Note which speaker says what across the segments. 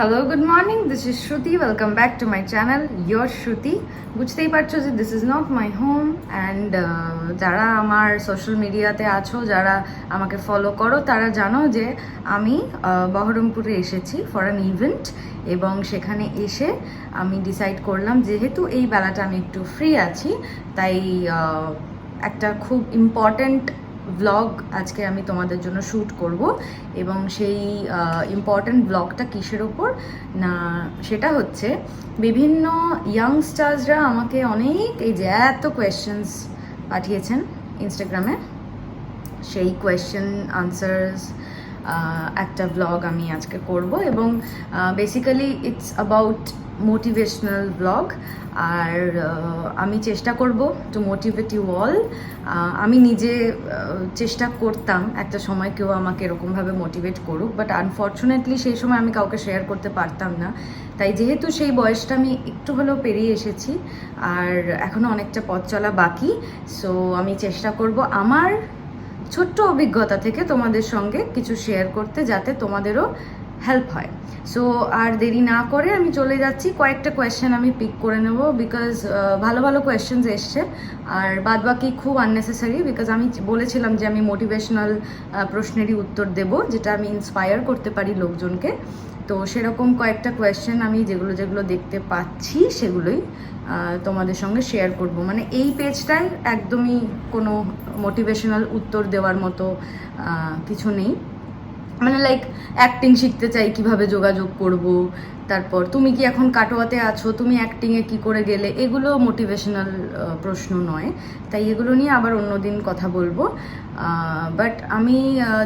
Speaker 1: Hello good morning this is Shruti welcome back to my channel your Shruti বুঝতেই পারছ যে this is not my home and যারা আমার social মিডিয়াতে আছো, যারা আমাকে ফলো করো, তারা জানো যে আমি বহরমপুরে এসেছি ফর অ্যান ইভেন্ট এবং সেখানে এসে আমি ডিসাইড করলাম যেহেতু এই বেলাটা আমি একটু ফ্রি আছি, তাই একটা খুব ইম্পর্ট্যান্ট ব্লগ আজকে আমি তোমাদের জন্য শ্যুট করব এবং সেই ইম্পর্ট্যান্ট ব্লগটা কিসের ওপর? না, সেটা হচ্ছে বিভিন্ন ইয়াংস্টার্সরা আমাকে অনেক, এই যে এত কোয়েশ্চেন্স পাঠিয়েছেন ইনস্টাগ্রামে সেই কোয়েশ্চেন আনসার্স একটা ব্লগ আমি আজকে করব এবং basically it's about motivational blog আর আমি চেষ্টা করব টু মোটিভেট ইউ অল আমি নিজে চেষ্টা করতাম একটা সময় কেউ আমাকে এরকমভাবে মোটিভেট করুক বাট আনফর্চুনেটলি সেই সময় আমি কাউকে শেয়ার করতে পারতাম না। তাই যেহেতু সেই বয়সটা আমি একটু হলেও পেরিয়ে এসেছি, আর এখনও অনেকটা পথ চলা বাকি সো আমি চেষ্টা করব আমার ছোট্ট অভিজ্ঞতা থেকে তোমাদের সঙ্গে কিছু শেয়ার করতে যাতে তোমাদেরও হেল্প হয়। সো আর দেরি না করে আমি চলে যাচ্ছি। কয়েকটা কোয়েশ্চেন আমি পিক করে নেব বিকজ ভালো ভালো কোয়েশ্চেন্স এসছে। আর বাদ বাকি খুব আননেসেসারি বিকজ আমি বলেছিলাম যে আমি মোটিভেশনাল প্রশ্নেরই উত্তর দেব, যেটা আমি ইন্সপায়ার করতে পারি লোকজনকে। তো সেরকম কয়েকটা কোয়েশ্চেন আমি যেগুলো যেগুলো দেখতে পাচ্ছি সেগুলোই তোমাদের সঙ্গে শেয়ার করব। মানে এই পেজটাই একদমই কোনো মোটিভেশনাল উত্তর দেওয়ার মতো কিছু নেই। মানে লাইক অ্যাক্টিং শিখতে চাই, কীভাবে যোগাযোগ করব, তারপর তুমি কি এখন কাটোয়াতে আছো, তুমি অ্যাক্টিংয়ে কি করে গেলে, এগুলো মোটিভেশনাল প্রশ্ন নয়। তাই এগুলো নিয়ে আবার অন্যদিন কথা বলব। বাট আমি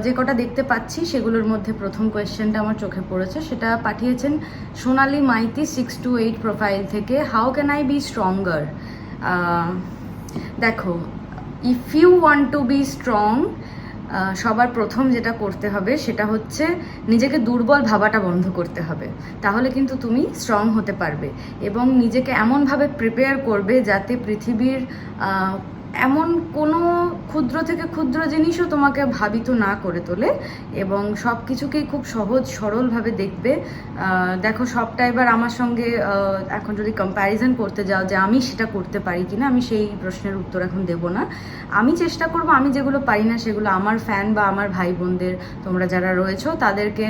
Speaker 1: যে কটা দেখতে পাচ্ছি, সেগুলোর মধ্যে প্রথম কোয়েশ্চেনটা আমার চোখে পড়েছে। সেটা পাঠিয়েছেন Sonali Maiti six two eight profile থেকে how can I be stronger দেখো if you want to be strong সবার প্রথম যেটা করতে হবে সেটা হচ্ছে নিজেকে দুর্বল ভাবাটা বন্ধ করতে হবে। তাহলে কিন্তু তুমি স্ট্রং হতে পারবে এবং নিজেকে এমনভাবে প্রিপেয়ার করবে যাতে পৃথিবীর এমন কোনো ক্ষুদ্র থেকে ক্ষুদ্র জিনিসও তোমাকে ভাবিত না করে তোলে এবং সব কিছুকেই খুব সহজ সরলভাবে দেখবে। দেখো, সবটা এবার আমার সঙ্গে এখন যদি কম্প্যারিজন করতে যাও যে আমি সেটা করতে পারি কিনা, আমি সেই প্রশ্নের উত্তর এখন দেব না। আমি চেষ্টা করব, আমি যেগুলো পারি না সেগুলো আমার ফ্যান বা আমার ভাই বোনদের তোমরা যারা রয়েছো, তাদেরকে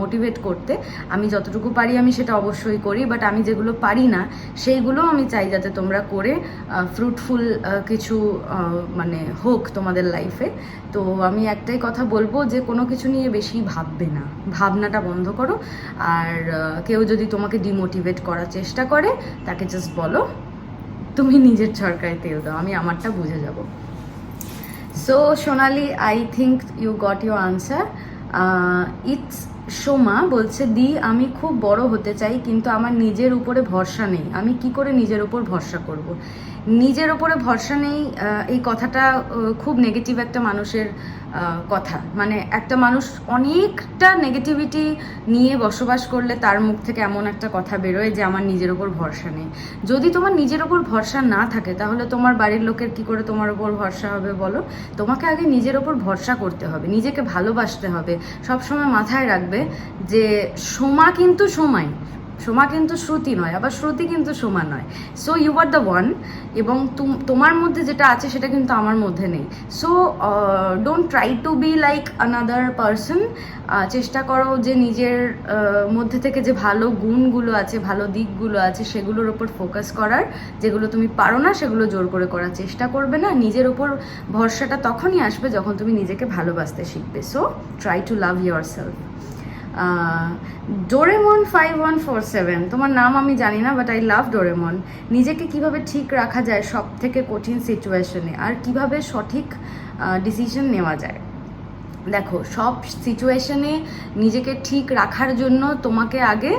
Speaker 1: মোটিভেট করতে। আমি যতটুকু পারি আমি সেটা অবশ্যই করি বাট আমি যেগুলো পারি না সেইগুলো আমি চাই যাতে তোমরা করে ফ্রুটফুল কিছু মানে হোক তোমাদের লাইফে তো আমি একটাই কথা বলব যে, কোনো কিছু নিয়ে বেশি ভাববে না। ভাবনাটা বন্ধ করো। আর কেউ যদি তোমাকে ডিমোটিভেট করার চেষ্টা করে, তাকে জাস্ট বলো, তুমি নিজের সরকারে তেল দাও। আমি আমারটা বুঝে যাব। So Sonali I think you got your answer it's Soma বলছে, দি, আমি খুব বড় হতে চাই, কিন্তু আমার নিজের উপরে ভরসা নেই। আমি কি করে নিজের উপর ভরসা করব। নিজের ওপরে ভরসা নেই এই কথাটা খুব নেগেটিভ একটা মানুষের কথা। মানে একটা মানুষ অনেকটা নেগেটিভিটি নিয়ে বসবাস করলে তার মুখ থেকে এমন একটা কথা বেরোয় যে আমার নিজের ওপর ভরসা নেই। যদি তোমার নিজের ওপর ভরসা না থাকে, তাহলে তোমার বাড়ির লোকের কি করে তোমার ওপর ভরসা হবে বলো? তোমাকে আগে নিজের ওপর ভরসা করতে হবে, নিজেকে ভালোবাসতে হবে। সবসময় মাথায় রাখবে যে সোমা কিন্তু সময় সোমা কিন্তু শ্রুতি নয়, আবার শ্রুতি কিন্তু সোমা নয়। So you are the one এবং তুম- তোমার মধ্যে যেটা আছে সেটা কিন্তু আমার মধ্যে নেই। So don't try to be like another person চেষ্টা করো যে নিজের মধ্যে থেকে যে ভালো গুণগুলো আছে, ভালো দিকগুলো আছে, সেগুলোর ওপর ফোকাস করার, যেগুলো তুমি পারো না, সেগুলো জোর করে করার চেষ্টা করবে না। নিজের ওপর ভরসাটা তখনই আসবে যখন তুমি নিজেকে ভালোবাসতে শিখবে। So try to love yourself Doraemon five one four seven তোমার নাম আমি জানি না বাট আই লাভ ডোরেমন নিজেকে কীভাবে ঠিক রাখা যায় সব থেকে কঠিন সিচুয়েশনে আর কীভাবে সঠিক ডিসিশন নেওয়া যায়। দেখো, সব সিচুয়েশনে নিজেকে ঠিক রাখার জন্য তোমাকে আগে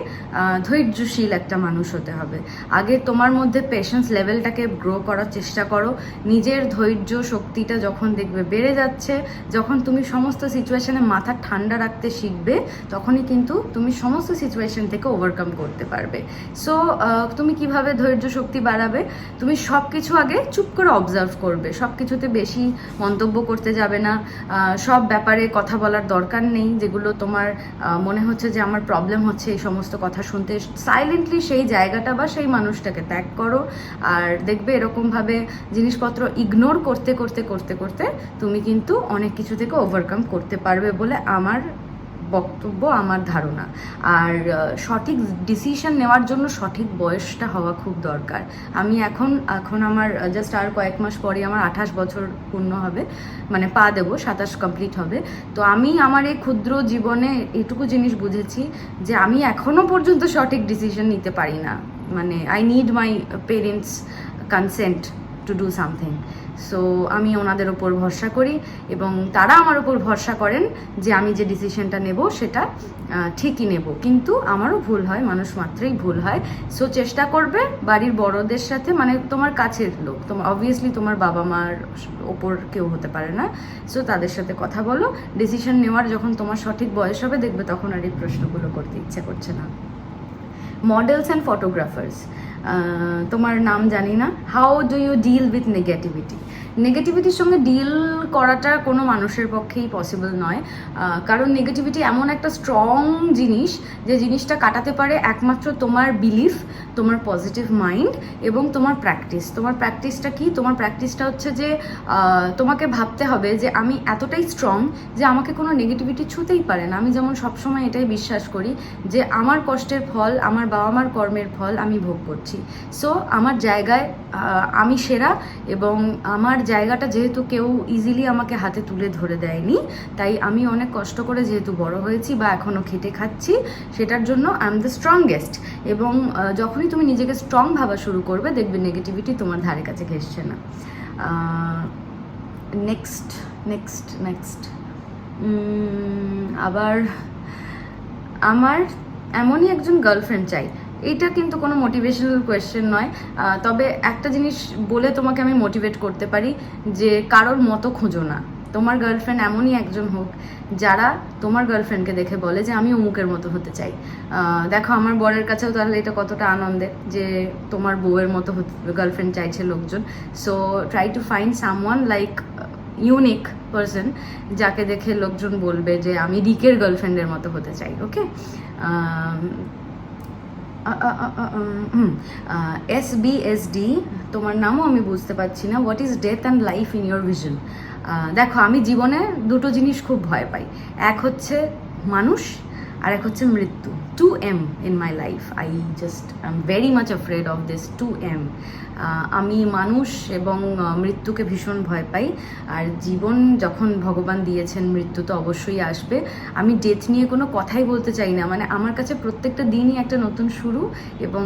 Speaker 1: ধৈর্যশীল একটা মানুষ হতে হবে। আগে তোমার মধ্যে পেশেন্স লেভেলটাকে গ্রো করার চেষ্টা করো। নিজের ধৈর্য শক্তিটা যখন দেখবে বেড়ে যাচ্ছে, যখন তুমি সমস্ত সিচুয়েশনে মাথা ঠান্ডা রাখতে শিখবে, তখনই কিন্তু তুমি সমস্ত সিচুয়েশন থেকে ওভারকাম করতে পারবে। সো তুমি কীভাবে ধৈর্য শক্তি বাড়াবে? তুমি সব কিছু আগে চুপ করে অবজার্ভ করবে। সব কিছুতে বেশি মন্তব্য করতে যাবে না। সব ব্যাপার ব্যাপারে কথা বলার দরকার নেই, যেগুলো তোমার মনে হচ্ছে যে আমার প্রবলেম হচ্ছে এই সমস্ত কথা শুনতে। সাইলেন্টলি সেই জায়গাটা বা সেই মানুষটাকে ত্যাগ করো। আর দেখবে এরকমভাবে জিনিসপত্র ইগনোর করতে করতে করতে করতে তুমি কিন্তু অনেক কিছু থেকে ওভারকাম করতে পারবে বলে আমার বক্তব্য আমার ধারণা। আর সঠিক ডিসিশন নেওয়ার জন্য সঠিক বয়সটা হওয়া খুব দরকার। আমি এখন এখন আমার জাস্ট আর কয়েক মাস পরে আমার আঠাশ বছর পূর্ণ হবে মানে পা দেবো, সাতাশ কমপ্লিট হবে। তো আমি আমার এই ক্ষুদ্র জীবনে এটুকু জিনিস বুঝেছি যে আমি এখনও পর্যন্ত সঠিক ডিসিশন নিতে পারি না। মানে I need my parents consent to do something so আমি ওনাদের ওপর ভরসা করি এবং তারা আমার ওপর ভরসা করেন যে আমি যে ডিসিশনটা নেব সেটা ঠিকই নেব। কিন্তু আমারও ভুল হয়, মানুষ মাত্রই ভুল হয়। সো চেষ্টা করবে বাড়ির বড়দের সাথে মানে তোমার কাছের লোক তোমার অবভিয়াসলি তোমার বাবা মার ওপর কেউ হতে পারে না। সো তাদের সাথে কথা বলো। ডিসিশন নেওয়ার যখন তোমার সঠিক বয়স হবে, দেখবে তখন আর এই প্রশ্নগুলো করতে ইচ্ছে করছে না। মডেলস অ্যান্ড ফটোগ্রাফার্স তোমার নাম জানি না। How do you deal with negativity নেগেটিভিটির সঙ্গে ডিল করাটা কোনো মানুষের পক্ষেই পসিবল নয়। কারণ নেগেটিভিটি এমন একটা স্ট্রং জিনিস যে জিনিসটা কাটাতে পারে একমাত্র তোমার বিলিফ তোমার পজিটিভ মাইন্ড এবং তোমার প্র্যাকটিস তোমার প্র্যাকটিসটা কি? তোমার প্র্যাকটিসটা হচ্ছে যে তোমাকে ভাবতে হবে যে আমি এতটাই স্ট্রং যে আমাকে কোনো নেগেটিভিটি ছুতেই পারে না। আমি যেমন সবসময় এটাই বিশ্বাস করি যে আমার কষ্টের ফল, আমার বাবা মার কর্মের ফল আমি ভোগ করছি। সো আমার জায়গায় আমি সেরা এবং আমার জায়গাটা যেহেতু কেউ ইজিলি আমাকে হাতে তুলে ধরে দেয়নি, তাই আমি অনেক কষ্ট করে যেহেতু বড় হয়েছি বা এখনও খেটে খাচ্ছি, সেটার জন্য আই এম দ্য স্ট্রংগেস্ট এবং যখনই তুমি নিজেকে স্ট্রং ভাবা শুরু করবে, দেখবে নেগেটিভিটি তোমার ধারে কাছে ঘেসছে না। নেক্সট নেক্সট নেক্সট আবার আমার এমনই একজন গার্লফ্রেন্ড চাই এটা কিন্তু কোনো মোটিভেশনাল কোয়েশ্চেন নয়। তবে একটা জিনিস বলে তোমাকে আমি মোটিভেট করতে পারি যে কারোর মতো খুঁজো না। তোমার গার্লফ্রেন্ড এমনই একজন হোক যারা তোমার গার্লফ্রেন্ডকে দেখে বলে যে, আমি অমুকের মতো হতে চাই। দেখো, আমার বরের কাছেও তাহলে এটা কতটা আনন্দের যে তোমার বউয়ের মতো গার্লফ্রেন্ড চাইছে লোকজন। So try to find someone like unique person যাকে দেখে লোকজন বলবে যে, আমি রিকের গার্লফ্রেন্ডের মতো হতে চাই। Okay S B S D তোমার নামও আমি বুঝতে পারছি না। What is death and life in your vision দেখো, আমি জীবনে দুটো জিনিস খুব ভয় পাই। এক হচ্ছে মানুষ, আর এক হচ্ছে মৃত্যু। To am in my life I just I am very much afraid of this to am আমি মানুষ এবং মৃত্যুকে ভীষণ ভয় পাই। আর জীবন যখন ভগবান দিয়েছেন, মৃত্যু তো অবশ্যই আসবে। আমি ডেথ নিয়ে কোনো কথাই বলতে চাই না। মানে আমার কাছে প্রত্যেকটা দিনই একটা নতুন শুরু এবং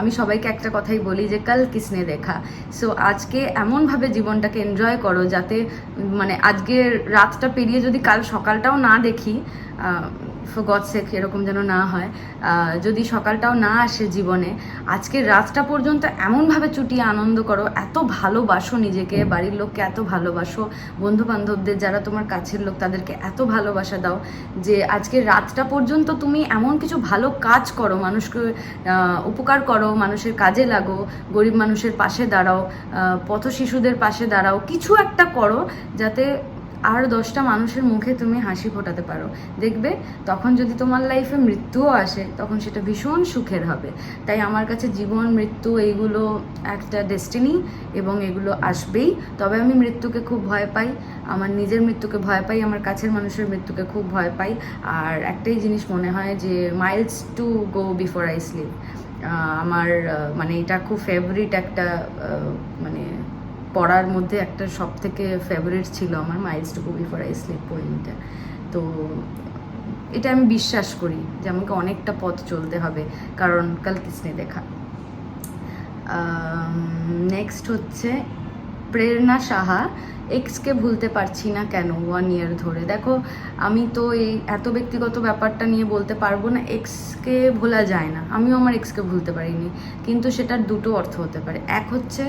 Speaker 1: আমি সবাইকে একটা কথাই বলি যে, কাল কিসনে দেখা? সো আজকে এমনভাবে জীবনটাকে এনজয় করো যাতে মানে আজকে রাতটা পেরিয়ে যদি কাল সকালটাও না দেখি ফর গড সেক এরকম যেন না হয়। আহ, যদি সকালটাও না আসে জীবনে আজকের রাতটা পর্যন্ত এমনভাবে চুটিয়ে আনন্দ করো এত ভালোবাসো নিজেকে বাড়ির লোককে এত ভালোবাসো বন্ধু বান্ধবদের যারা তোমার কাছের লোক তাদেরকে এত ভালোবাসা দাও যে আজকের রাতটা পর্যন্ত তুমি এমন কিছু ভালো কাজ করো মানুষকে উপকার করো মানুষের কাজে লাগো গরিব মানুষের পাশে দাঁড়াও পথ শিশুদের পাশে দাঁড়াও কিছু একটা করো যাতে আর দশটা মানুষের মুখে তুমি হাসি ফোটাতে পারো। দেখবে, তখন যদি তোমার লাইফে মৃত্যুও আসে, তখন সেটা ভীষণ সুখের হবে। তাই আমার কাছে জীবন, মৃত্যু এইগুলো একটা ডেস্টিনি এবং এগুলো আসবেই। তবে আমি মৃত্যুকে খুব ভয় পাই, আমার নিজের মৃত্যুকে ভয় পাই, আমার কাছের মানুষের মৃত্যুকে খুব ভয় পাই। আর একটাই জিনিস মনে হয় যে miles to go before I sleep আমার মানে এটা খুব ফেভারিট একটা মানে পড়ার মধ্যে একটা সব থেকে ফেভারিট ছিল আমার miles to go before I sleep পয়েন্টটা তো এটা আমি বিশ্বাস করি যে আমাকে অনেকটা পথ চলতে হবে, কারণ কাল কিসনে দেখা। নেক্সট হচ্ছে প্রেরণা সাহা। এক্সকে ভুলতে পারছি না কেন ওয়ান ইয়ার ধরে? দেখো, আমি তো এই এত ব্যক্তিগত ব্যাপারটা নিয়ে বলতে পারব না এক্সকে ভোলা যায় না। আমিও আমার এক্সকে ভুলতে পারিনি, কিন্তু সেটার দুটো অর্থ হতে পারে। এক হচ্ছে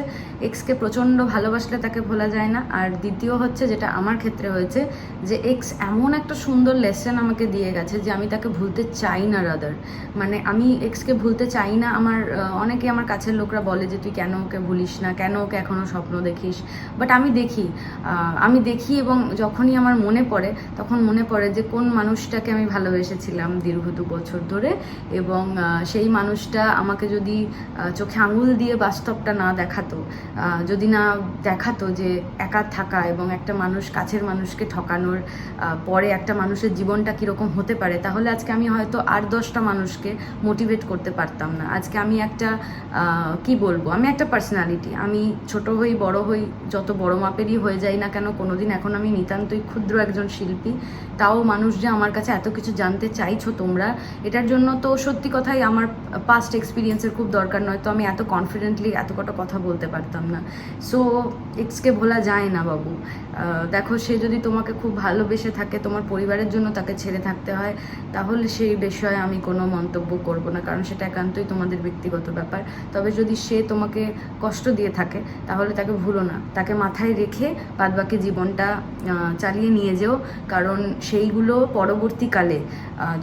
Speaker 1: এক্সকে প্রচণ্ড ভালোবাসলে তাকে ভোলা যায় না, আর দ্বিতীয় হচ্ছে, যেটা আমার ক্ষেত্রে হয়েছে, যে এক্স এমন একটা সুন্দর লেসন আমাকে দিয়ে গেছে যে আমি তাকে ভুলতে চাই না রাদার মানে আমি এক্সকে ভুলতে চাই না, আমার অনেকে আমার কাছের লোকরা বলে যে, তুই কেন ওকে ভুলিস না? কেন ওকে এখনও স্বপ্ন দেখিস? বাট আমি দেখি আমি দেখি এবং যখনই আমার মনে পড়ে, তখন মনে পড়ে যে কোন মানুষটাকে আমি ভালোবেসেছিলাম দীর্ঘ দু বছর ধরে এবং সেই মানুষটা আমাকে যদি চোখে আঙুল দিয়ে বাস্তবটা না দেখাতো যদি না দেখাতো যে একা থাকা এবং একটা মানুষ কাছের মানুষকে ঠকানোর পরে একটা মানুষের জীবনটা কীরকম হতে পারে, তাহলে আজকে আমি হয়তো আট দশটা মানুষকে মোটিভেট করতে পারতাম না। আজকে আমি একটা কি বলব? আমি একটা পার্সোনালিটি আমি ছোট হই, বড় হই, যত বড় মাপেরই হয়ে যাই না কেন কোনো দিন এখন আমি নিতান্তই ক্ষুদ্র একজন শিল্পী। তাও মানুষ যে আমার কাছে এত কিছু জানতে চাইছো তোমরা, এটার জন্য তো সত্যি কথাই আমার পাস্ট এক্সপিরিয়েন্সের খুব দরকার নয়। তো আমি এত কনফিডেন্টলি এত কটা কথা বলতে পারতাম না। সো এক্সকে ভোলা যায় না বাবু। দেখো, সে যদি তোমাকে খুব ভালোবেসে থাকে, তোমার পরিবারের জন্য তাকে ছেড়ে থাকতে হয়, তাহলে সেই বিষয়ে আমি কোনো মন্তব্য করব না, কারণ সেটা একান্তই তোমাদের ব্যক্তিগত ব্যাপার। তবে যদি সে তোমাকে কষ্ট দিয়ে থাকে, তাহলে তাকে ভুলো না। তাকে মাথায় রেখে বাদবাকি জীবনটা চালিয়ে নিয়ে যেও। কারণ সেইগুলো পরবর্তীকালে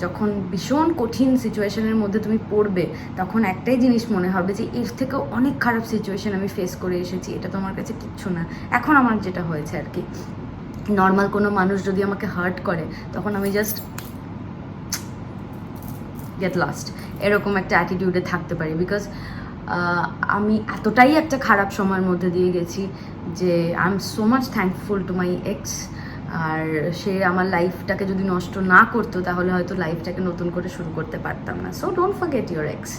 Speaker 1: যখন ভীষণ কঠিন সিচুয়েশনের মধ্যে তুমি পড়বে, তখন একটাই জিনিস মনে হবে যে, এর থেকেও অনেক খারাপ সিচুয়েশন আমি ফেস করে এসেছি। এটা তোমার কাছে কিচ্ছু না। এখন আমার যেটা হয়েছে আর কি। নর্মাল কোনো মানুষ যদি আমাকে হার্ট করে, তখন আমি জাস্ট গেট লাস্ট এরকম একটা অ্যাটিটিউডে থাকতে পারি। বিকজ আমি এতটাই একটা খারাপ সময়ের মধ্যে দিয়ে গেছি যে I am so much thankful to my ex আর সে আমার লাইফটাকে যদি নষ্ট না করতো, তাহলে হয়তো লাইফটাকে নতুন করে শুরু করতে পারতাম না। So don't forget your ex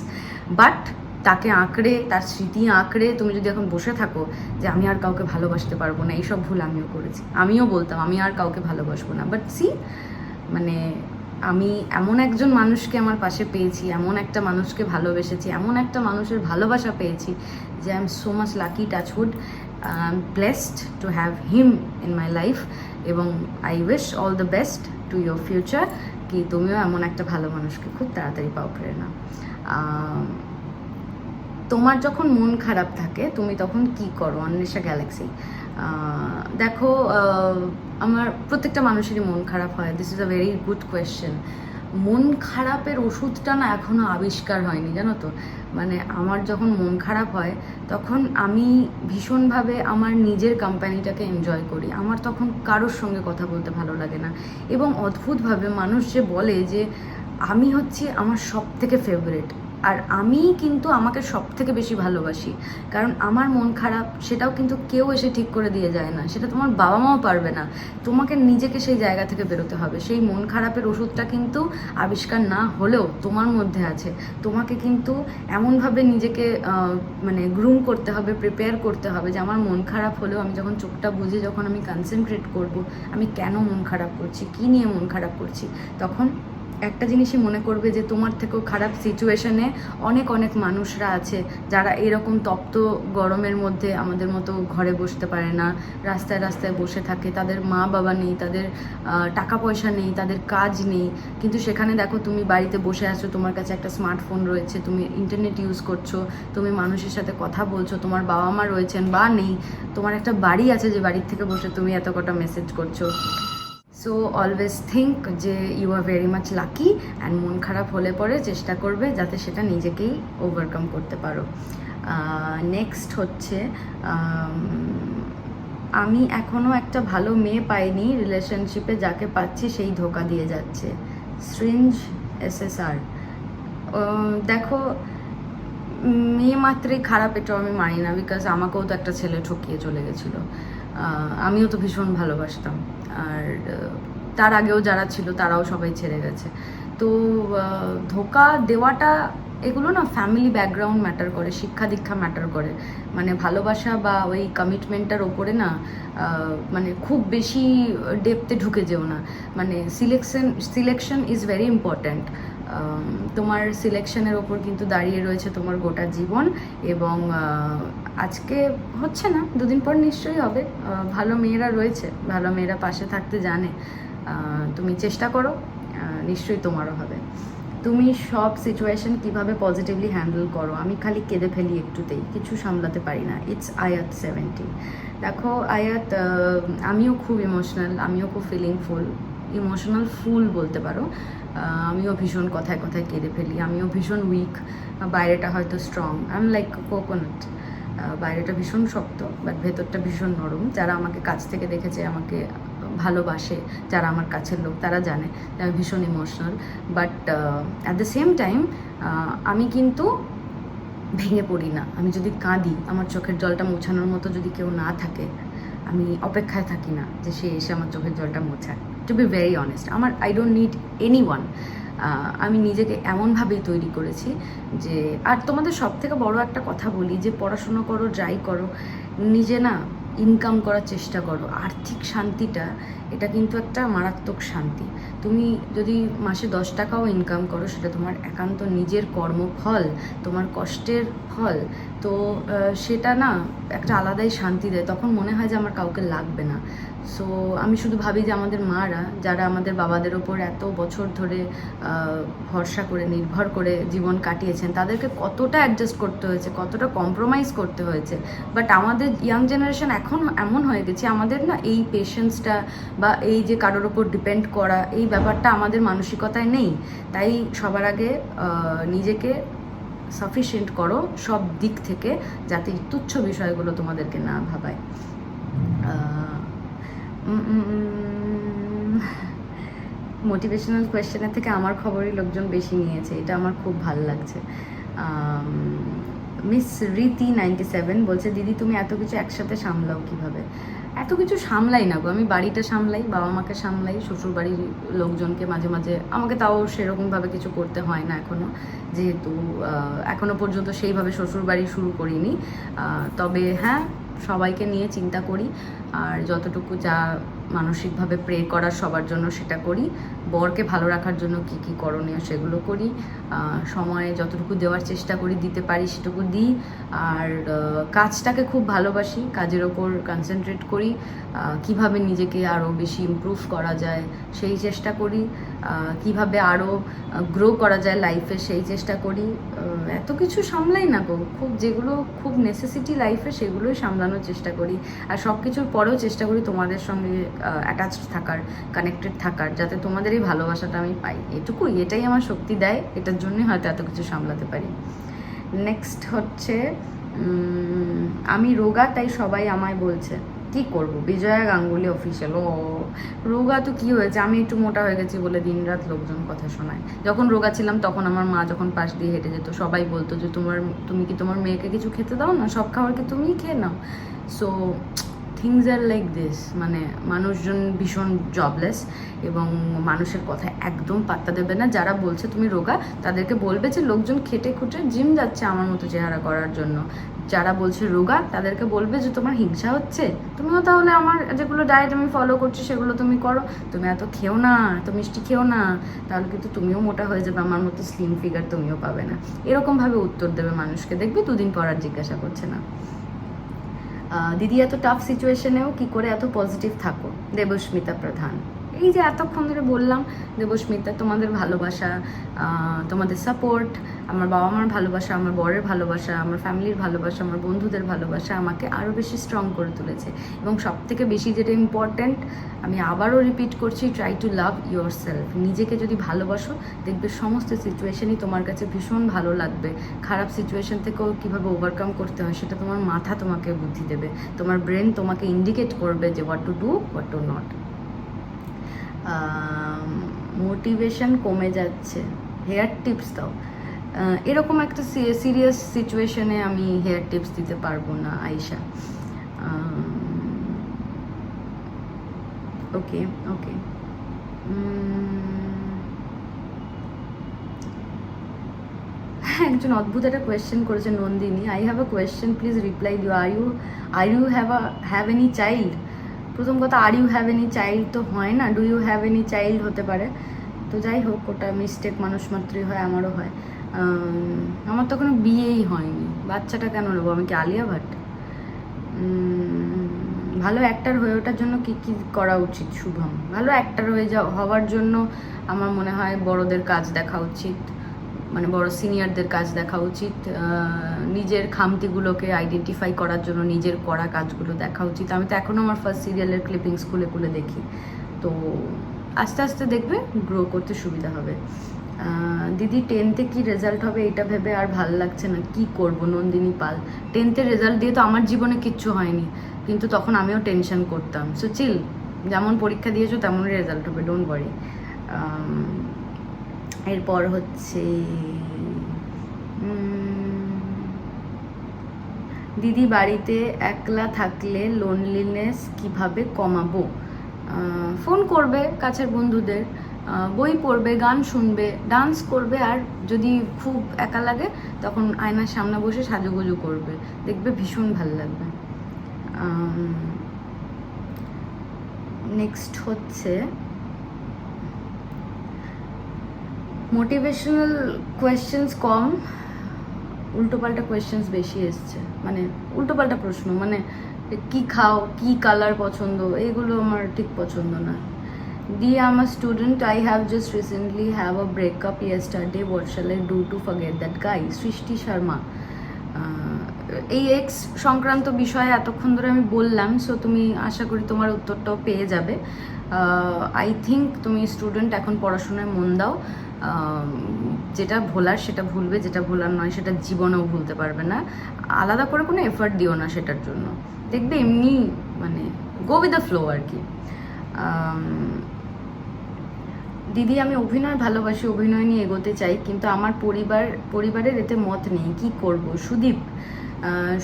Speaker 1: but তাকে আঁকড়ে, তার স্মৃতি আঁকড়ে তুমি যদি এখন বসে থাকো যে আমি আর কাউকে ভালোবাসতে পারব না, এইসব ভুল আমিও করেছি। আমিও বলতাম, আমি আর কাউকে ভালোবাসবো না। বাট সি মানে আমি এমন একজন মানুষকে আমার পাশে পেয়েছি, এমন একটা মানুষকে ভালোবেসেছি, এমন একটা মানুষের ভালোবাসা পেয়েছি যে I am so much lucky touchwood blessed to have him in my life এবং I wish all the best to your future কি তুমিও এমন একটা ভালো মানুষকে খুব তাড়াতাড়ি পাও, প্রেরণা। তোমার যখন মন খারাপ থাকে, তুমি তখন কি করো, অন্বেষা গ্যালাক্সি? দেখো আমার প্রত্যেকটা মানুষেরই মন খারাপ হয়। This is a very good question মন খারাপের ওষুধটা না এখনও আবিষ্কার হয়নি, জানো তো? মানে আমার যখন মন খারাপ হয়, তখন আমি ভীষণভাবে আমার নিজের কোম্পানিটাকে এনজয় করি। আমার তখন কারোর সঙ্গে কথা বলতে ভালো লাগে না। এবং অদ্ভুতভাবে মানুষ যে বলে যে, আমি হচ্ছে আমার সব থেকে ফেভারিট আর আমি কিন্তু আমাকে সব থেকে বেশি ভালোবাসি। কারণ আমার মন খারাপ, সেটাও কিন্তু কেউ এসে ঠিক করে দিয়ে যায় না। সেটা তোমার বাবা মাও পারবে না। তোমাকে নিজেকে সেই জায়গা থেকে বেরোতে হবে। সেই মন খারাপের ওষুধটা কিন্তু আবিষ্কার না হলেও তোমার মধ্যে আছে। তোমাকে কিন্তু এমনভাবে নিজেকে মানে গ্রুম করতে হবে প্রিপেয়ার করতে হবে যে আমার মন খারাপ হলেও আমি যখন চোখটা বুঝে যখন আমি কনসেন্ট্রেট করব, আমি কেন মন খারাপ করছি? কী নিয়ে মন খারাপ করছি? তখন একটা জিনিসই মনে করবে যে তোমার থেকেও খারাপ সিচুয়েশনে অনেক অনেক মানুষরা আছে যারা এরকম তপ্ত গরমের মধ্যে আমাদের মতো ঘরে বসতে পারে না, রাস্তায় রাস্তায় বসে থাকে। তাদের মা বাবা নেই, তাদের টাকা পয়সা নেই, তাদের কাজ নেই। কিন্তু সেখানে দেখো তুমি বাড়িতে বসে আছো, তোমার কাছে একটা স্মার্টফোন রয়েছে, তুমি ইন্টারনেট ইউজ করছ, তুমি মানুষের সাথে কথা বলছো, তোমার বাবা মা রয়েছেন বা নেই, তোমার একটা বাড়ি আছে যে বাড়ির থেকে বসে তুমি এত কটা মেসেজ করছ। সো অলওয়েজ থিঙ্ক যে you are very much lucky and মন খারাপ হলে পরে চেষ্টা করবে যাতে সেটা নিজেকেই ওভারকাম করতে পারো। নেক্সট হচ্ছে, আমি এখনও একটা ভালো মেয়ে পাইনি রিলেশনশিপে যাকে পাচ্ছি সেই ধোকা দিয়ে যাচ্ছে। স্ট্রিঞ্জ এসএসআর দেখো, মেয়ে মাত্রই খারাপ, এটাও আমি মানি না বিকজ আমাকেও তো একটা ছেলে ঠকিয়ে চলে গেছিল। আমিও তো ভীষণ ভালোবাসতাম। আর তার আগেও যারা ছিল তারাও সবাই ছেড়ে গেছে। তো ধোকা দেওয়াটা এগুলো না ফ্যামিলি ব্যাকগ্রাউন্ড ম্যাটার করে, শিক্ষা দীক্ষা ম্যাটার করে। মানে ভালোবাসা বা ওই কমিটমেন্টটার ওপরে না মানে খুব বেশি ডেপতে ঢুকে যেও না। মানে selection selection is very important তোমার সিলেকশনের ওপর কিন্তু দাঁড়িয়ে রয়েছে তোমার গোটা জীবন এবং আজকে হচ্ছে না, দুদিন পর নিশ্চয়ই হবে। ভালো মেয়েরা রয়েছে, ভালো মেয়েরা পাশে থাকতে জানে। তুমি চেষ্টা করো নিশ্চয়ই তোমারও হবে। তুমি সব সিচুয়েশন কীভাবে পজিটিভলি হ্যান্ডেল করো? আমি খালি কেঁদে ফেলি একটুতেই, কিছু সামলাতে পারি না। ইটস আয়াত সেভেন্টি দেখো আয়াত আমিও খুব ইমোশনাল আমিও খুব ফিলিংফুল ইমোশনাল ফুল বলতে পারো। আমিও ভীষণ কথায় কথায় কেঁদে ফেলি। আমিও ভীষণ উইক বাইরেটা হয়তো strong I am like coconut বাইরেটা ভীষণ শক্ত বাট ভেতরটা ভীষণ নরম। যারা আমাকে কাছ থেকে দেখেছে, আমাকে ভালোবাসে, যারা আমার কাছের লোক, তারা জানে আমি ভীষণ emotional but at the same time আমি কিন্তু ভেঙে পড়ি না। আমি যদি কাঁদি, আমার চোখের জলটা মোছানোর মতো যদি কেউ না থাকে আমি অপেক্ষায় থাকি না যে সে এসে আমার চোখের জলটা মোছায় টু বি ভেরি অনেস্ট আমার I don't need anyone আমি নিজেকে এমনভাবেই তৈরি করেছি যে, আর তোমাদের সব থেকে বড় একটা কথা বলি যে, পড়াশুনো করো, যাই করো, নিজে না ইনকাম করার চেষ্টা করো। আর্থিক শান্তিটা, এটা কিন্তু একটা মারাত্মক শান্তি। তুমি যদি মাসে দশ টাকাও ইনকাম করো, সেটা তোমার একান্ত নিজের কর্মফল, তোমার কষ্টের ফল তো সেটা না একটা আলাদাই শান্তি দেয়। তখন মনে হয় যে আমার কাউকে লাগবে না। সো আমি শুধু ভাবি যে আমাদের মারা, যারা আমাদের বাবাদের ওপর এত বছর ধরে ভরসা করে, নির্ভর করে জীবন কাটিয়েছেন, তাদেরকে কতটা অ্যাডজাস্ট করতে হয়েছে, কতটা কম্প্রোমাইজ করতে হয়েছে। বাট আমাদের ইয়াং জেনারেশন এখন এমন হয়ে গেছে, আমাদের না এই পেশেন্সটা বা এই যে কারোর ওপর ডিপেন্ড করা, এই ব্যাপারটা আমাদের মানসিকতায় নেই। তাই সবার আগে নিজেকে সাফিসিয়েন্ট করো সব দিক থেকে যাতে তুচ্ছ বিষয়গুলো তোমাদেরকে না ভাবায়। মোটিভেশনাল কোয়েশ্চেনের থেকে আমার খবরই লোকজন বেশি নিয়েছে, এটা আমার খুব ভালো লাগছে। মিস রীতি নাইনটি সেভেন বলছে, দিদি, তুমি এত কিছু একসাথে সামলাও কীভাবে? এত কিছু সামলাই না গো। আমি বাড়িটা সামলাই, বাবা মাকে সামলাই শ্বশুর বাড়ির লোকজনকে মাঝে মাঝে, আমাকে তাও সেরকমভাবে কিছু করতে হয় না এখনও যেহেতু এখনও এখনও পর্যন্ত সেইভাবে শ্বশুর বাড়ি শুরু করিনি। তবে হ্যাঁ সবাইকে নিয়ে চিন্তা করি। আর যতটুকু যা মানসিকভাবে প্রে করার সবার জন্য সেটা করি। বরকে ভালো রাখার জন্য কি কি করণীয় সেগুলো করি। সময়ে যতটুকু দেওয়ার চেষ্টা করি, দিতে পারি সেটুকু দিই। আর কাজটাকে খুব ভালোবাসি, কাজের ওপর কনসেন্ট্রেট করি। কীভাবে নিজেকে আরও বেশি ইমপ্রুভ করা যায় সেই চেষ্টা করি। কীভাবে আরও গ্রো করা যায় লাইফে সেই চেষ্টা করি। এত কিছু সামলাই না গো। খুব যেগুলো খুব নেসেসিটি লাইফে সেগুলোই সামলানোর চেষ্টা করি। আর সব কিছুর পরেও চেষ্টা করি তোমাদের সঙ্গে অ্যাটাচড থাকার কানেক্টেড থাকার, যাতে তোমাদের এই ভালোবাসাটা আমি পাই। এটুকুই এটাই আমার শক্তি দেয়, এটার জন্যই হয়তো এত কিছু সামলাতে পারি। নেক্সট হচ্ছে আমি রোগা, তাই সবাই আমায় বলছে, কি করব? বিজয়া গাঙ্গুলি অফিসিয়াল ও, রোগা তো কি হয়েছে? আমি একটু মোটা হয়ে গেছি বলে দিনরাত লোকজন কথা শোনায়। যখন রোগা ছিলাম, তখন আমার মা যখন পাশ দিয়ে হেঁটে যেত, সবাই বলতো যে, তোমার, তুমি কি তোমার মেয়েকে কিছু খেতে দাও না? সব খাবার কি তুমিই খেয়ে নাও? So things are like this মানে মানুষজন ভীষণ জবলেস এবং মানুষের কথা একদম পাত্তা দেবে না। যারা বলছে তুমি রোগা, তাদেরকে বলবে যে লোকজন খেটে খুঁটে জিম যাচ্ছে আমার মতো চেহারা করার জন্য। যারা বলছে রোগা, তাদেরকে বলবে যে তোমার হিংসা হচ্ছে। তুমিও তাহলে আমার যেগুলো ডায়েট আমি ফলো করছি সেগুলো তুমি করো। তুমি এত খেও না, এত মিষ্টি খেও না। তাহলে কিন্তু তুমিও মোটা হয়ে যাবে, আমার মতো স্লিম ফিগার তুমিও পাবে না। এরকমভাবে উত্তর দেবে মানুষকে। দেখবে দুদিন পর আর জিজ্ঞাসা করছে না। দিদি এত টাফ সিচুয়েশনেও কি করে এত পজিটিভ থাকো? দেবস্মিতা প্রধান। এই যে এতক্ষণ ধরে বললাম দেবস্মিতা তোমাদের ভালোবাসা তোমাদের সাপোর্ট আমার বাবা মার ভালোবাসা, আমার বরের ভালোবাসা, আমার ফ্যামিলির ভালোবাসা, আমার বন্ধুদের ভালোবাসা আমাকে আরও বেশি স্ট্রং করে তুলেছে। এবং সব থেকে বেশি যেটা ইম্পর্ট্যান্ট আমি আবারও রিপিট করছি try to love yourself নিজেকে যদি ভালোবাসো, দেখবে সমস্ত সিচুয়েশনই তোমার কাছে ভীষণ ভালো লাগবে। খারাপ সিচুয়েশন থেকেও কীভাবে ওভারকাম করতে হয়, সেটা তোমার মাথা তোমাকে বুদ্ধি দেবে। তোমার ব্রেন তোমাকে ইন্ডিকেট করবে যে what to do what to not motivation কমে যাচ্ছে। হেয়ার টিপস দাও। এরকম একটা সিরিয়াস সিচুয়েশনে আমি হেয়ার টিপস দিতে পারব না, আয়শা। ওকে ওকে একজন অদ্ভুত একটা কোয়েশ্চেন করেছে Nandini. I have a question please reply দিও are you are you have a have any child প্রথম কথা are you have any child তো হয় না do you have any child হতে পারে। তো যাই হোক, ওটা মিস্টেক মানুষ মাত্রই হয়, আমারও হয়। আমার তো কোনো বিয়েই হয়নি। বাচ্চাটা কেন নেব? আমি কি আলিয়া ভাট? ভালো অ্যাক্টার হয়ে ওঠার জন্য কি কি করা উচিত শুভম? ভালো অ্যাক্টার হয়ে যাও হওয়ার জন্য আমার মনে হয় বড়দের কাজ দেখা উচিত। মানে বড় সিনিয়রদের কাজ দেখা উচিত নিজের খামতিগুলোকে আইডেন্টিফাই করার জন্য নিজের করা কাজগুলো দেখা উচিত। আমি তো এখনও আমার ফার্স্ট সিরিয়ালের ক্লিপিংস খুলে খুলে দেখি। তো আস্তে আস্তে দেখবে গ্রো করতে সুবিধা হবে। দিদি টেনথে কি রেজাল্ট হবে এটা ভেবে আর ভালো লাগছে না, কি করব নন্দিনী পাল? টেনথের রেজাল্ট দিয়ে তো আমার জীবনে কিচ্ছু হয়নি, কিন্তু তখন আমিও টেনশন করতাম। সো চিল যেমন পরীক্ষা দিয়েছ তেমনই রেজাল্ট হবে ডোন্ট ওয়ারি এরপর হচ্ছে দিদি বাড়িতে একলা থাকলে লোনলিনেস কীভাবে কমাবো? ফোন করবে কাছের বন্ধুদের বই পড়বে, গান শুনবে ডান্স করবে, আর যদি খুব একা লাগে, তখন আয়নার সামনে বসে সাজুগুজু করবে। দেখবে ভীষণ ভালো লাগবে। নেক্সট হচ্ছে মোটিভেশনাল কোয়েশ্চেন্স কম, উল্টোপাল্টা কোয়েশ্চেন্স বেশি এসছে। মানে উল্টোপাল্টা প্রশ্ন মানে কি খাও, কি কালার পছন্দ, এগুলো আমার ঠিক পছন্দ না। দিয়ে আমার student I have just recently have a breakup yesterday what shall do to forget that guy Srishti Sharma. এই এক্স সংক্রান্ত বিষয়ে এতক্ষণ ধরে আমি বললাম সো তুমি আশা করি তোমার উত্তরটাও পেয়ে যাবে। আই থিঙ্ক তুমি স্টুডেন্ট এখন পড়াশোনায় মন দাও। যেটা ভোলার সেটা ভুলবে, যেটা ভোলার নয় সেটা জীবনেও ভুলতে পারবে না। আলাদা করে কোনো এফার্ট দিও না সেটার জন্য। দেখবে এমনি মানে গো উইথ দ্য ফ্লো আর কি দিদি, আমি অভিনয় ভালোবাসি, অভিনয় নিয়ে এগোতে চাই, কিন্তু আমার পরিবার, পরিবারের এতে মত নেই। কি করব? সুদীপ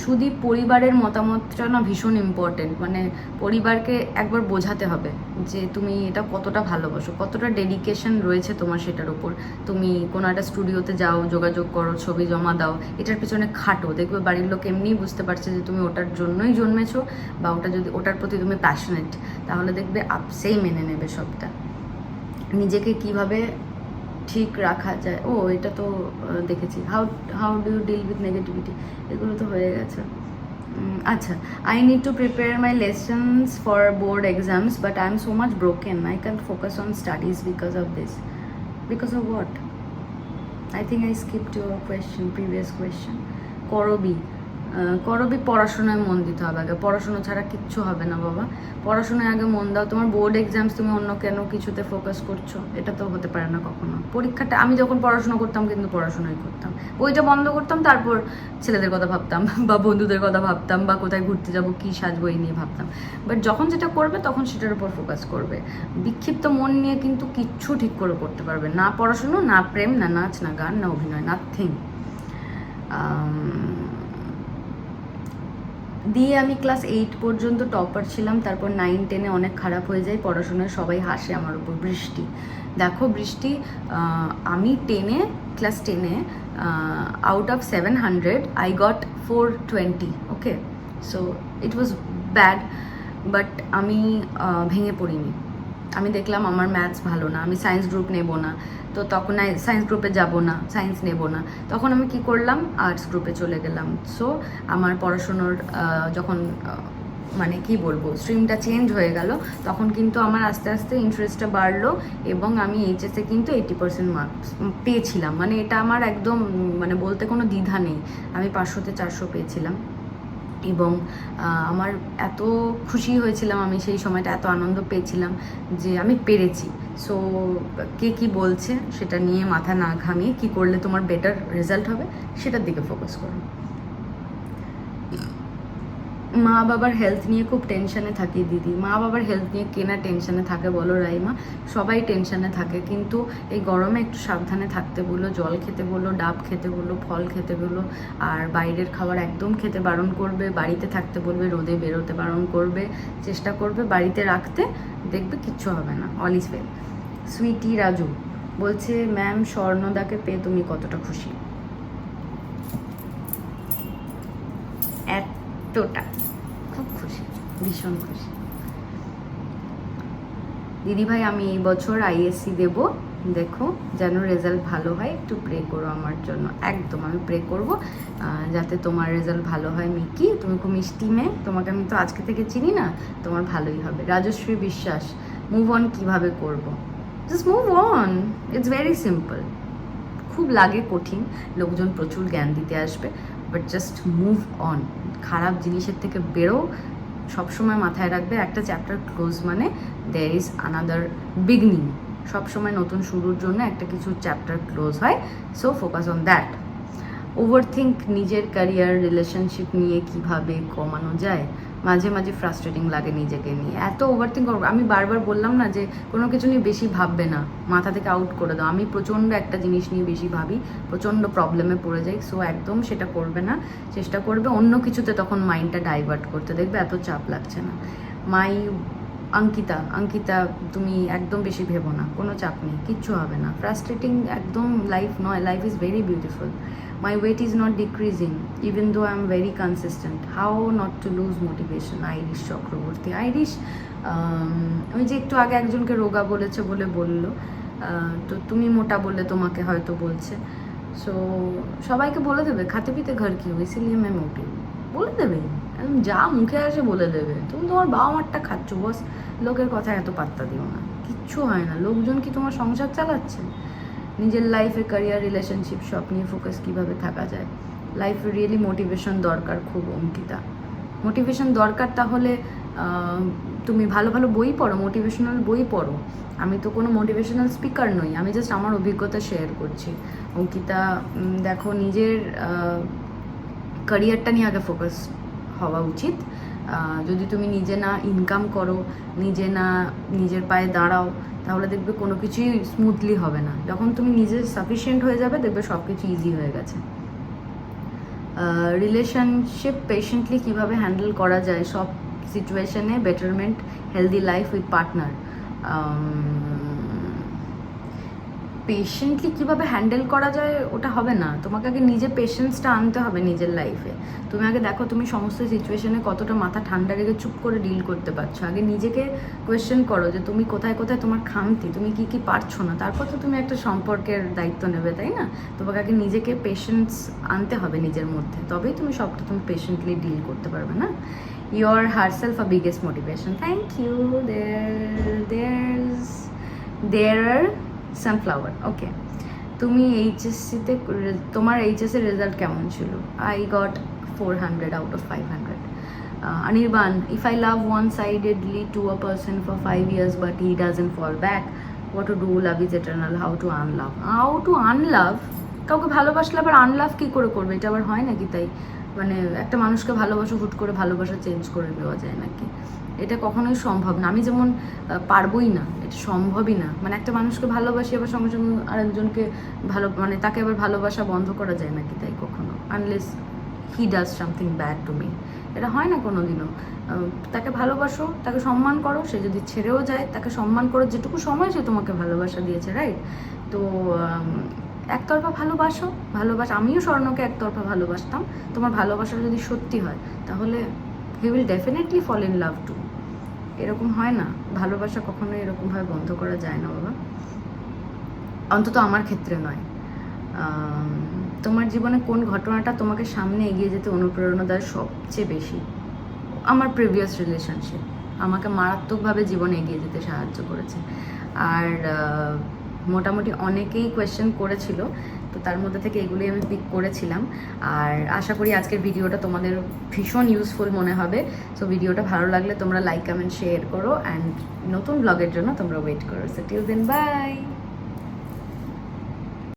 Speaker 1: সুদীপ পরিবারের মতামতটা না ভীষণ ইম্পর্টেন্ট মানে পরিবারকে একবার বোঝাতে হবে যে তুমি এটা কতটা ভালোবাসো, কতটা ডেডিকেশন রয়েছে তোমার সেটার উপর। তুমি কোনো একটা স্টুডিওতে যাও, যোগাযোগ করো, ছবি জমা দাও, এটার পিছনে খাটো। দেখবে বাড়ির লোক এমনিই বুঝতে পারছে যে তুমি ওটার জন্যই জন্মেছো বা ওটা যদি, ওটার প্রতি তুমি প্যাশনেট তাহলে দেখবে আপসেই মেনে নেবে সবটা। নিজেকে কীভাবে ঠিক রাখা যায়। ও, এটা তো দেখেছি। How how do you deal with negativity এগুলো তো হয়ে গেছে। আচ্ছা। I need to prepare my lessons for board exams but I am so much broken I can focus on studies because of this because of what I think I skip your question previous question করবি করবি পড়াশোনায় মন দিতে হবে আগে। পড়াশোনা ছাড়া কিচ্ছু হবে না বাবা। পড়াশোনায় আগে মন দাও। তোমার বোর্ড এক্সামস তুমি অন্য কেন কিছুতে ফোকাস করছ? এটা তো হতে পারে না কখনো। পরীক্ষাটা আমি যখন পড়াশোনা করতাম কিন্তু পড়াশোনাই করতাম। বইটা বন্ধ করতাম, তারপর ছেলেদের কথা ভাবতাম বা বন্ধুদের কথা ভাবতাম বা কোথায় ঘুরতে যাব, কী সাজবো এই নিয়ে ভাবতাম। বাট যখন যেটা করবে, তখন সেটার উপর ফোকাস করবে। বিক্ষিপ্ত মন নিয়ে কিন্তু কিচ্ছু ঠিক করে করতে পারবে না। পড়াশুনো, না প্রেম, না নাচ, না গান, না অভিনয় নাথিং দিয়ে আমি ক্লাস এইট পর্যন্ত টপার ছিলাম, তারপর নাইন টেনে অনেক খারাপ হয়ে যায়, পড়াশোনায় সবাই হাসে আমার উপর, বৃষ্টি। দেখো বৃষ্টি আমি টেনে ক্লাস টেনে out of seven hundred I got four twenty okay so it was bad but আমি ভেঙে পড়িনি। আমি দেখলাম আমার ম্যাথস ভালো না, আমি সায়েন্স গ্রুপ নেব না। তো তখন সায়েন্স গ্রুপে যাব না সায়েন্স নেব না। তখন আমি কি করলাম আর্টস গ্রুপে চলে গেলাম। সো আমার পড়াশুনোর যখন মানে কি বলব স্ট্রিমটা চেঞ্জ হয়ে গেল, তখন কিন্তু আমার আস্তে আস্তে ইন্টারেস্টটা বাড়লো এবং আমি এইচএসে কিন্তু এইটি পার্সেন্ট মার্কস পেয়েছিলাম। মানে এটা আমার একদম মানে বলতে কোনো দ্বিধা নেই। আমি পাঁচশোতে চারশো পেয়েছিলাম। এবং আমার এত খুশি হয়েছিলাম, আমি সেই সময়টা এত আনন্দ পেয়েছিলাম যে আমি পেরেছি। সো কে কি বলছে সেটা নিয়ে মাথা না ঘামিয়ে কি করলে তোমার বেটার রেজাল্ট হবে, সেটার দিকে ফোকাস করো। মা বাবার হেলথ নিয়ে খুব টেনশনে থাকি দিদি। মা বাবার হেলথ নিয়ে কেনা টেনশনে থাকে বলো রাইমা। সবাই টেনশনে থাকে। কিন্তু এই গরমে একটু সাবধানে থাকতে বলো, জল খেতে বলো, ডাব খেতে বলো, ফল খেতে বলো, আর বাইরের খাবার একদম খেতে বারণ করবে, বাড়িতে থাকতে বলবে, রোদে বেরোতে বারণ করবে, চেষ্টা করবে বাড়িতে রাখতে, দেখবে কিচ্ছু হবে না। All is well sweetie Raju বলছে ম্যাম স্বর্ণদাকে পেয়ে তুমি কতটা খুশি? এতটা। ভীষণ খুশি। দিদি ভাই আমি এই বছর আইএসসি দেব। দেখো যেন রেজাল্ট ভালো হয়, একটু প্রে করো আমার জন্য। একদম, আমি প্রে করব যাতে তোমার রেজাল্ট ভালো হয়, মিকি। তুমি খুব মিষ্টি মেয়ে, তোমাকে আমি তো আজকে থেকে চিনি না, তোমার ভালোই হবে। রাজশ্রী বিশ্বাস মুভ অন কীভাবে করব? Just move on it's very simple খুব লাগে কঠিন, লোকজন প্রচুর জ্ঞান দিতে আসবে বাট জাস্ট মুভ অন খারাপ জিনিসের থেকে বেরো সবসময় মাথায় রাখবে একটা চ্যাপ্টার ক্লোজ মানে দেয়ার ইজ আনাদার বিগনিং সবসময় নতুন শুরুর জন্য একটা কিছু চ্যাপ্টার ক্লোজ হয়। So focus on that overthink নিজের ক্যারিয়ার রিলেশনশিপ নিয়ে কীভাবে কমানো যায়? মাঝে মাঝে ফ্রাস্ট্রেটিং লাগে নিজেকে নিয়ে। এত ওভার থিঙ্ক করব। আমি বারবার বললাম না যে, কোনো কিছু নিয়ে বেশি ভাববে না। মাথা থেকে আউট করে দাও। আমি প্রচণ্ড একটা জিনিস নিয়ে বেশি ভাবি, প্রচণ্ড প্রবলেমে পড়ে যাই। সো একদম সেটা করবে না। চেষ্টা করবে অন্য কিছুতে তখন মাইন্ডটা ডাইভার্ট করতে। দেখবে এত চাপ লাগছে না। মাই অঙ্কিতা অঙ্কিতা, তুমি একদম বেশি ভেবো না, কোনো চাপ নেই, কিচ্ছু হবে না। ফ্রাস্ট্রেটিং একদম লাইফ নয় life is very beautiful my weight is not decreasing even though I am very consistent how not to lose motivation Irish Chakraborty Irish আমি যে একটু আগে একজনকে রোগা বলেছে বলে বলল। তো তুমি মোটা বললে তোমাকে হয়তো বলছে। সো সবাইকে বলে দেবে খাতে পিতে ঘর কি मैं মোটি বলে দেবে একদম যা মুখে আসে বলে দেবে। তুমি তোমার বাবা মারটা খাচ্ছ, বস। লোকের কথা এত পাত্তা দিও না। কিচ্ছু হয় না। লোকজন কি তোমার সংসার চালাচ্ছে? নিজের লাইফে ক্যারিয়ার রিলেশনশিপ সব নিয়ে ফোকাস কীভাবে থাকা যায়? লাইফে রিয়েলি মোটিভেশন দরকার খুব, অঙ্কিতা। মোটিভেশন দরকার তাহলে তুমি ভালো ভালো বই পড়ো মোটিভেশনাল বই পড়ো। আমি তো কোনো মোটিভেশনাল স্পিকার নই। আমি জাস্ট আমার অভিজ্ঞতা শেয়ার করছি। অঙ্কিতা দেখো, নিজের ক্যারিয়ারটা নিয়ে আগে ফোকাস হওয়া উচিত। যদি তুমি নিজে না ইনকাম করো, নিজে না নিজের পায়ে দাঁড়াও, তাহলে দেখবে কোনো কিছুই স্মুথলি হবে না। যখন তুমি নিজে সাফিসিয়েন্ট হয়ে যাবে, দেখবে সব কিছু ইজি হয়ে গেছে। রিলেশনশিপ পেশেন্টলি কীভাবে হ্যান্ডেল করা যায়, সব সিচুয়েশনে betterment healthy life with partner patiently কীভাবে হ্যান্ডেল করা যায় ওটা হবে না। তোমাকে আগে নিজে পেশেন্সটা আনতে হবে নিজের লাইফে তুমি আগে দেখো তুমি সমস্ত সিচুয়েশনে কতটা মাথা ঠান্ডা রেখে চুপ করে ডিল করতে পারছ। আগে নিজেকে কোয়েশ্চেন করো যে তুমি কোথায় কোথায় তোমার খামতি? তুমি কি কি পারছ না? তারপর তো তুমি একটা সম্পর্কের দায়িত্ব নেবে, তাই না? তোমাকে আগে নিজেকে পেশেন্স আনতে হবে নিজের মধ্যে। তবেই তুমি সবটা তুমি পেশেন্টলি ডিল করতে পারবে, না? Your herself a biggest motivation thank you দের দের আর সানফ্লাওয়ার ওকে তুমি এইচএসসিতে তোমার এইচএসের রেজাল্ট কেমন ছিল? I got four hundred out of five hundred Anirban if I love one sidedly to a person for five years but he doesn't fall back what to do love is eternal how to unlove how to unlove কাউকে ভালোবাসলে আবার আনলাভ কী করে করবে? এটা আবার হয় নাকি তাই? মানে একটা মানুষকে ভালোবাসো, হুট করে ভালোবাসা চেঞ্জ করে দেওয়া যায় নাকি? এটা কখনোই সম্ভব না। আমি যেমন পারবই না, এটা সম্ভবই না। মানে একটা মানুষকে ভালোবাসি, আবার সঙ্গে সঙ্গে আরেকজনকে ভালো মানে তাকে আবার ভালোবাসা বন্ধ করা যায় নাকি তাই কখনো? Unless he does something bad to me এটা হয় না কোনো দিনও তাকে ভালোবাসো, তাকে সম্মান করো, সে যদি ছেড়েও যায়, তাকে সম্মান করো যেটুকু সময় সে তোমাকে ভালোবাসা দিয়েছে রাইট তো একতরফা ভালোবাসো, ভালোবাসা, আমিও স্বর্ণকে একতরফা ভালোবাসতাম। তোমার ভালোবাসা যদি সত্যি হয়, তাহলে he will definitely fall in love to এরকম হয় না। ভালোবাসা কখনো এরকমভাবে বন্ধ করা যায় না, বাবা। অন্তত আমার ক্ষেত্রে নয়। তোমার জীবনে কোন ঘটনাটা তোমাকে সামনে এগিয়ে যেতে অনুপ্রেরণা দেয় সবচেয়ে বেশি? আমার প্রিভিয়াস রিলেশনশিপ আমাকে মারাত্মকভাবে জীবনে এগিয়ে যেতে সাহায্য করেছে। আর মোটামুটি অনেকেই কোয়েশ্চেন করেছিল তো তার মধ্যে থেকে এগুলি আমি পিক করেছিলাম। আর আশা করি আজকের ভিডিওটা তোমাদের ভীষণ ইউজফুল মনে হবে। সো ভিডিওটা ভালো লাগলে তোমরা লাইক কমেন্ট শেয়ার করো। অ্যান্ড নতুন ব্লগের জন্য তোমরা ওয়েট করো। So till then by